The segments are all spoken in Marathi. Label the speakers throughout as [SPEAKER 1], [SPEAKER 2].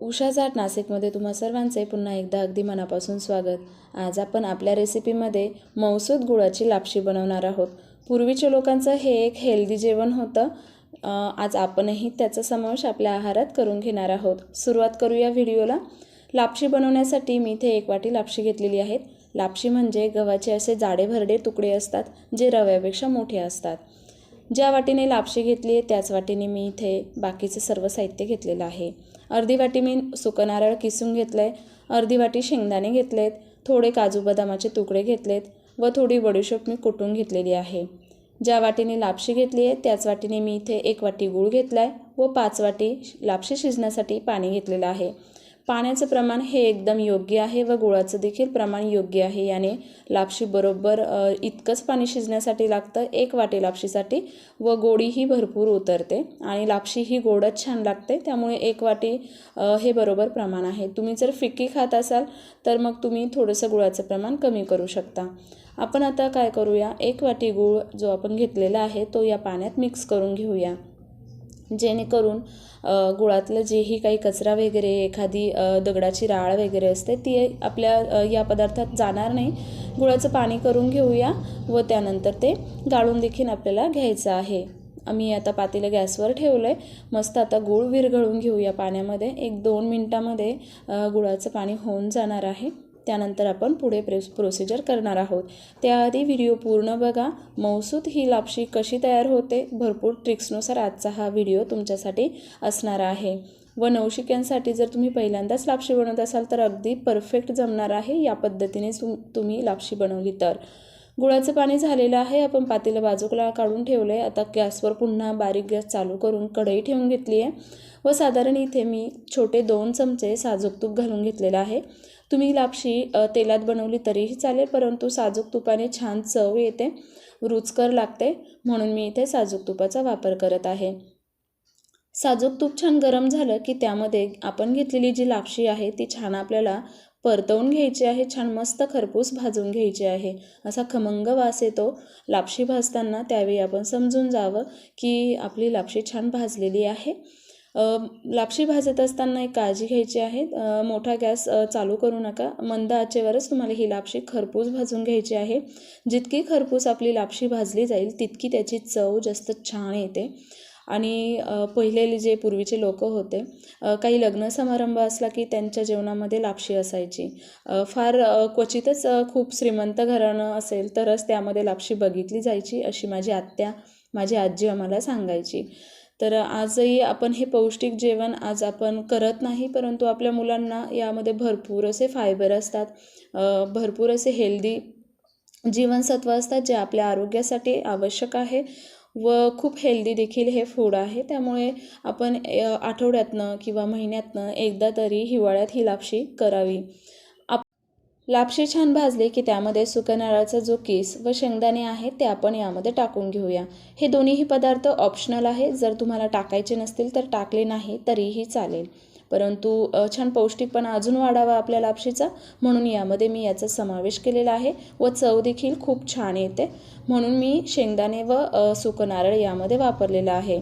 [SPEAKER 1] उषा जाट नाशिकमध्ये तुम्हा सर्वांचे पुन्हा एकदा अगदी मनापासून स्वागत. आज आपण आपल्या रेसिपीमध्ये मौसूद गुळाची लापशी बनवणार आहोत. पूर्वीच्या लोकांचं हे एक हेल्दी जेवण होतं. आज आपणही त्याचा समावेश आपल्या आहारात करून घेणार आहोत. सुरुवात करूया व्हिडिओला. लापशी बनवण्यासाठी मी इथे एक वाटी लापशी घेतलेली आहेत. लापशी म्हणजे गव्हाचे असे जाडे भरडे तुकडे असतात जे रव्यापेक्षा मोठे असतात. ज्या वाटीने लापशी घेतली आहे त्याच वाटीने मी इथे बाकीचं सर्व साहित्य घेतलेलं आहे. अर्धी वाटी मी सुकं नारळ किसून घेतलं आहे अर्धी वाटी शेंगदाणे घेतलेत थोडे काजू बदामाचे तुकडे घेतलेत व थोडी बडीशोप मी कुटून घेतलेली आहे. ज्या वाटीने लापशी घेतली आहे त्याच वाटीने मी इथे एक वाटी गूळ घेतला आहे व पाच वाटी लापशी शिजण्यासाठी पाणी घेतलेलं आहे. पाण्याचं प्रमाण हे एकदम योग्य आहे व गुळाचं देखील प्रमाण योग्य आहे. याने लापशी बरोबर इतकंच पाणी शिजण्यासाठी लागतं एक वाटी लापशीसाठी व गोडीही भरपूर उतरते आणि लापशी ही गोडच छान लागते. त्यामुळे एक वाटी हे बरोबर प्रमाण आहे. तुम्ही जर फिक्की खात असाल तर मग तुम्ही थोडंसं गुळाचं प्रमाण कमी करू शकता. आपण आता काय करूया? एक वाटी गूळ जो आपण घेतलेला आहे तो या पाण्यात मिक्स करून घेऊया. जेणेकरून गुळातलं जेही काही कचरा वगैरे एखादी दगडाची राळ वगैरे असते ती आपल्या या पदार्थात जाणार नाही. गुळाचं पाणी करून घेऊया व त्यानंतर ते गाळून देखील आपल्याला घ्यायचं आहे. आम्ही आता पातेलं गॅसवर ठेवलं आहे मस्त आता गूळ विरघळून घेऊया पाण्यामध्ये. एक दोन मिनटामध्ये गुळाचं पाणी होऊन जाणार आहे. त्यानंतर आपण पुढे प्रेस प्रोसिजर करणार आहोत. त्याआधी व्हिडिओ पूर्ण बघा. मौसूद ही लापशी कशी तयार होते? भरपूर ट्रिक्सनुसार आजचा हा व्हिडिओ तुमच्यासाठी असणार आहे. व नवशिक्यांसाठी जर तुम्ही पहिल्यांदाच लापशी बनवत असाल तर अगदी परफेक्ट जमणार आहे. या पद्धतीने तुम तुम्ही लापशी बनवली तर. गुळाचं पाणी झालेलं आहे. आपण पातेलं बाजूला काढून ठेवलं आहे आता गॅसवर पुन्हा बारीक गॅस चालू करून कढई ठेवून घेतली आहे. व साधारण इथे मी छोटे दोन चमचे साजूक तूप घालून घेतलेलं आहे. तुम्ही लापशी तेलात बनवली तरीही चालेल परंतु साजूक तुपाने छान चव येते रुचकर लागते म्हणून मी इथे साजूक तुपाचा वापर करत आहे. साजूक तूप छान गरम झालं की त्यामध्ये आपण घेतलेली जी लापशी आहे ती छान आपल्याला परतवून घ्यायची आहे छान मस्त खरपूस भाजून घ्यायची आहे. असा खमंग वास येतो. लापशी भाजताना त्यावेळी आपण समजून जावं की आपली लापशी छान भाजलेली आहे. लापशी भाजत असताना एक काळजी घ्यायची आहे. मोठा गॅस चालू करू नका. मंद आचेवरच तुम्हाला ही लापशी खरपूस भाजून घ्यायची आहे. जितकी खरपूस आपली लापशी भाजली जाईल तितकी त्याची चव जास्त छान येते. आणि पहिलेले पहिले जे पूर्वीचे लोक होते काही लग्न समारंभ असला की त्यांच्या जेवणामध्ये लापशी असायची. फार क्वचितच खूप श्रीमंत घराणं असेल तरच त्यामध्ये लापशी बघितली जायची अशी माझी आत्या माझी आजी आम्हाला सांगायची. तर आजही आपण हे पौष्टिक जेवण आज आपण करत नाही परंतु आपल्या मुलांना यामध्ये भरपूर असे फायबर असतात. भरपूर असे हेल्दी जीवनसत्व असतात जे आपल्या आरोग्यासाठी आवश्यक आहे. व खूप हेल्दी देखील हे फूड आहे. त्यामुळे आपण आठवड्यातनं किंवा महिन्यातनं एकदा तरी हिवाळ्यात ही लापशी करावी. आप लापशी छान भाजली की त्यामध्ये सुक्या नारळाचा जो केस व शेंगदाणे आहेत ते आपण यामध्ये टाकून घेऊया. हे दोन्हीही पदार्थ ऑप्शनल आहे जर तुम्हाला टाकायचे नसतील तर टाकले नाही तरीही चालेल. परंतु छान पौष्टिकपणा अजून वाढावा आपल्या लापशीचा म्हणून यामध्ये मी याचा समावेश केलेला आहे व चव देखील खूप छान येते म्हणून मी शेंगदाणे व सुकं नारळ यामध्ये वापरलेलं आहे.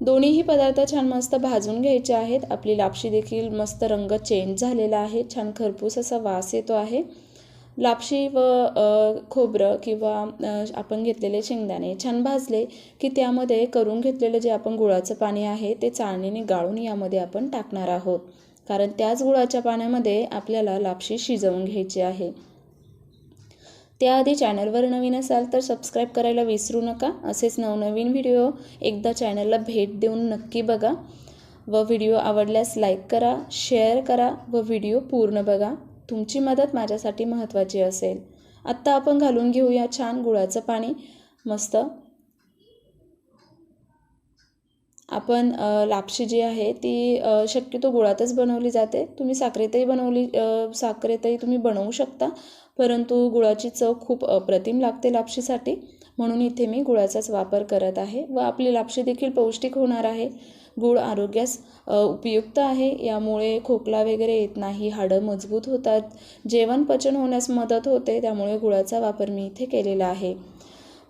[SPEAKER 1] दोन्हीही पदार्थ छान मस्त भाजून घ्यायचे आहेत आपली लापशी देखील मस्त रंग चेंज झालेला आहे छान खरपूस असा वास येतो आहे. लापशी व खोबरं किंवा आपण घेतलेले शेंगदाणे छान भाजले की त्यामध्ये करून घेतलेलं जे आपण गुळाचं पाणी आहे ते चाळणीने गाळून यामध्ये आपण टाकणार आहोत. कारण त्याच गुळाच्या पाण्यामध्ये आपल्याला लापशी शिजवून घ्यायची आहे. त्याआधी चॅनलवर नवीन असाल तर सबस्क्राईब करायला विसरू नका. असेच नवनवीन व्हिडिओ एकदा चॅनलला भेट देऊन नक्की बघा. व व्हिडिओ आवडल्यास लाईक करा शेअर करा व व्हिडिओ पूर्ण बघा. तुमची मदत माझ्यासाठी महत्त्वाची असेल. आत्ता आपण घालून घेऊया छान गुळाचं पाणी. मस्त. आपण लापशी जी आहे ती शक्यतो गुळातच बनवली जाते. तुम्ही साखरेतही बनवली साखरेतही तुम्ही बनवू शकता. परंतु गुळाची चव खूप अप्रतिम लागते लापशीसाठी. म्हणून इथे मी गुळाचाच वापर करत आहे व आपली लापशी देखील पौष्टिक होणार आहे. गुळ आरोग्यास उपयुक्त आहे. यामुळे खोकला वगैरे येत नाही हाडं मजबूत होतात जेवण पचन होण्यास मदत होते त्यामुळे गुळाचा वापर मी इथे केलेला आहे.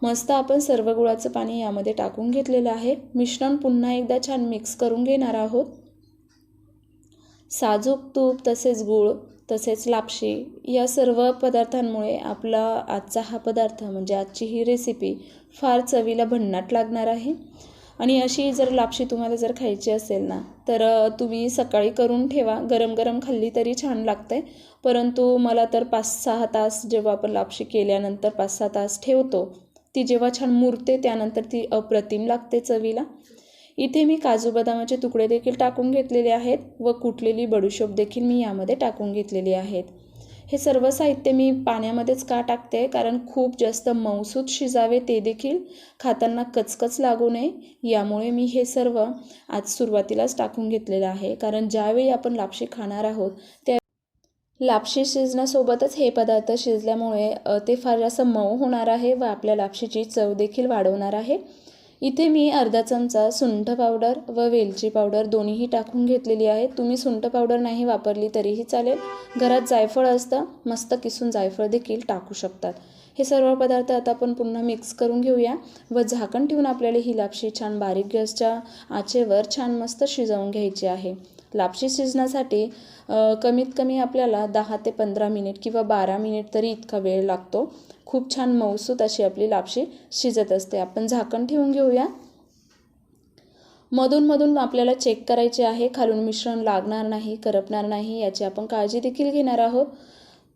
[SPEAKER 1] मस्त आपण सर्व गुळाचं पाणी यामध्ये टाकून घेतलेलं आहे. मिश्रण पुन्हा एकदा छान मिक्स करून घेणार आहोत. साजूक तूप तसेच गूळ तसेच लापशी या सर्व पदार्थांमुळे आपला आजचा हा पदार्थ म्हणजे आजची ही रेसिपी फार चवीला भन्नाट लागणार आहे. आणि अशी जर लापशी तुम्हाला जर खायची असेल ना तर तुम्ही सकाळी करून ठेवा. गरम गरम खाल्ली तरी छान लागते परंतु मला तर पाच सहा तास जेव्हा आपण लापशी केल्यानंतर पाच सहा तास ठेवतो ती जेव्हा छान मुरते त्यानंतर ती अप्रतिम लागते चवीला. इथे मी काजू बदामाचे तुकडे देखील टाकून घेतलेले आहेत व कुटलेली बडुशोप देखील मी यामध्ये टाकून घेतलेली आहेत. हे सर्व साहित्य मी पाण्यामध्येच का टाकते? कारण खूप जास्त मऊसूत शिजावे ते देखील खाताना कचकच लागू नये. यामुळे मी हे सर्व आज सुरुवातीलाच टाकून घेतलेलं आहे. कारण ज्यावेळी आपण लापशी खाणार आहोत त्या लापशी शिजण्यासोबतच हे पदार्थ शिजल्यामुळे ते फार जास्त मऊ होणार आहे व आपल्या लापशीची चव देखील वाढवणार आहे. इथे मी अर्धा चमचा सुंठ पावडर व वेलची पावडर दोन्हीही टाकून घेतलेली आहे. तुम्ही सुंठ पावडर नाही वापरली तरीही चालेल. घरात जायफळ असतं मस्त किसून जायफळ देखील टाकू शकतात. हे सर्व पदार्थ आता आपण पुन्हा मिक्स करून घेऊया व झाकण ठेवून आपल्याला ही लापशी छान बारीक गॅसच्या आचेवर छान मस्त शिजवून घ्यायची आहे. लापशी शिजण्यासाठी कमीत कमी आपल्याला दहा ते पंधरा मिनिट किंवा बारा मिनिट तरी इतका वेळ लागतो. खूप छान मऊसूत अशी आपली लापशी शिजत असते. आपण झाकण ठेवून घेऊया. मधून मधून आपल्याला चेक करायचे आहे. खालून मिश्रण लागणार नाही करपणार नाही याची आपण काळजी देखील घेणार आहोत.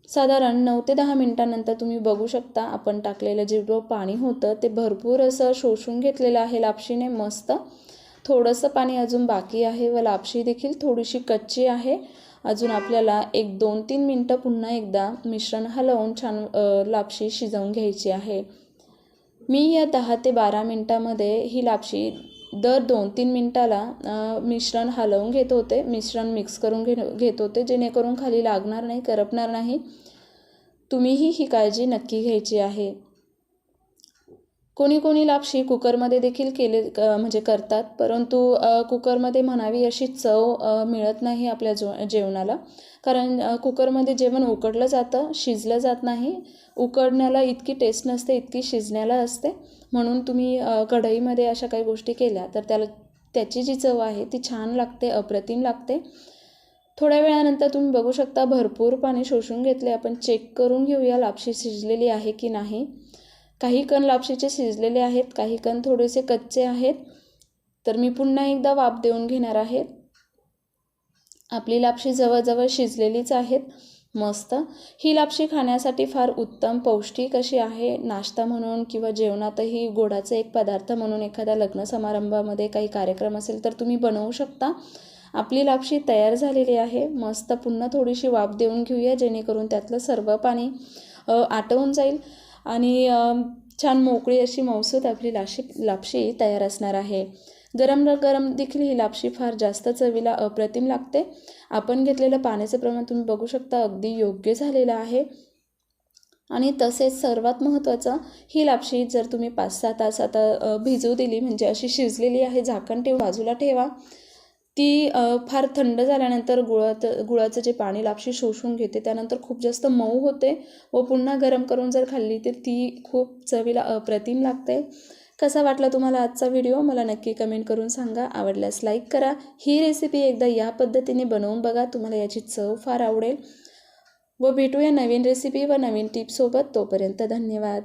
[SPEAKER 1] साधारण नऊ ते दहा मिनटानंतर तुम्ही बघू शकता आपण टाकलेलं जेवढं पाणी होतं ते भरपूर असं शोषून घेतलेलं आहे लापशीने मस्त. थोडंसं पाणी अजून बाकी आहे व लापशी देखील थोडीशी कच्ची आहे. अजून आपल्याला एक दोन तीन मिनटं पुन्हा एकदा मिश्रण हलवून छान लापशी शिजवून घ्यायची आहे. मी या दहा ते बारा मिनटामध्ये ही लापशी दर दोन तीन मिनटाला मिश्रण हलवून घेत होते. मिश्रण मिक्स करून घे घेत होते जेणेकरून खाली लागणार नाही करपणार नाही. तुम्हीही ही काळजी नक्की घ्यायची आहे. कोणी कोणी लापशी कुकरमध्ये देखील केले क- म्हणजे करतात. परंतु कुकरमध्ये म्हणावी अशी चव मिळत नाही आपल्या जो जेवणाला. कारण कुकरमध्ये जेवण उकडलं जातं शिजलं जात नाही. उकडण्याला इतकी टेस्ट नसते इतकी शिजण्याला असते. म्हणून तुम्ही कढईमध्ये अशा काही गोष्टी केल्या तर त्याला त्याची जी चव आहे ती छान लागते अप्रतिम लागते. थोड्या वेळानंतर तुम्ही बघू शकता भरपूर पाणी शोषून घेतले. आपण चेक करून घेऊया लापशी शिजलेली आहे की नाही. काही कण लापशीचे शिजलेले आहेत काही कण थोडेसे कच्चे आहेत. तर मी पुन्हा एकदा वाफ देऊन घेणार आहे. आपली लापशी जवळजवळ शिजलेलीच आहेत. मस्त. ही लापशी खाण्यासाठी फार उत्तम पौष्टिक अशी आहे. नाश्ता म्हणून किंवा जेवणातही गोडाचं एक पदार्थ म्हणून एखाद्या लग्न समारंभामध्ये काही कार्यक्रम असेल तर तुम्ही बनवू शकता. आपली लापशी तयार झालेली आहे. मस्त पुन्हा थोडीशी वाफ देऊन घेऊया जेणेकरून त्यातलं सर्व पाणी आटवून जाईल. आणि छान मोकळी अशी मौसूत आपली लाशी लापशी तयार असणार आहे. गरम र गरम देखील ही लापशी फार जास्त चवीला अप्रतिम लागते. आपण घेतलेलं पाण्याचं प्रमाण तुम्ही बघू शकता अगदी योग्य झालेलं आहे. आणि तसेच सर्वात महत्त्वाचं ही लापशी जर तुम्ही पाच सहा तास आता भिजू दिली म्हणजे अशी शिजलेली आहे झाकण ठेवून बाजूला ठेवा. ती फार थंड झाल्यानंतर गुळात गुळाचं जे पाणी लापशी शोषून घेते त्यानंतर खूप जास्त मऊ होते व पुन्हा गरम करून जर खाल्ली तर ती खूप चवीला अप्रतिम लागते. कसा वाटला तुम्हाला आजचा व्हिडिओ? मला नक्की कमेंट करून सांगा. आवडल्यास लाईक करा. ही रेसिपी एकदा या पद्धतीने बनवून बघा. तुम्हाला याची चव फार आवडेल. व भेटूया नवीन रेसिपी व नवीन टिप्ससोबत तोपर्यंत धन्यवाद.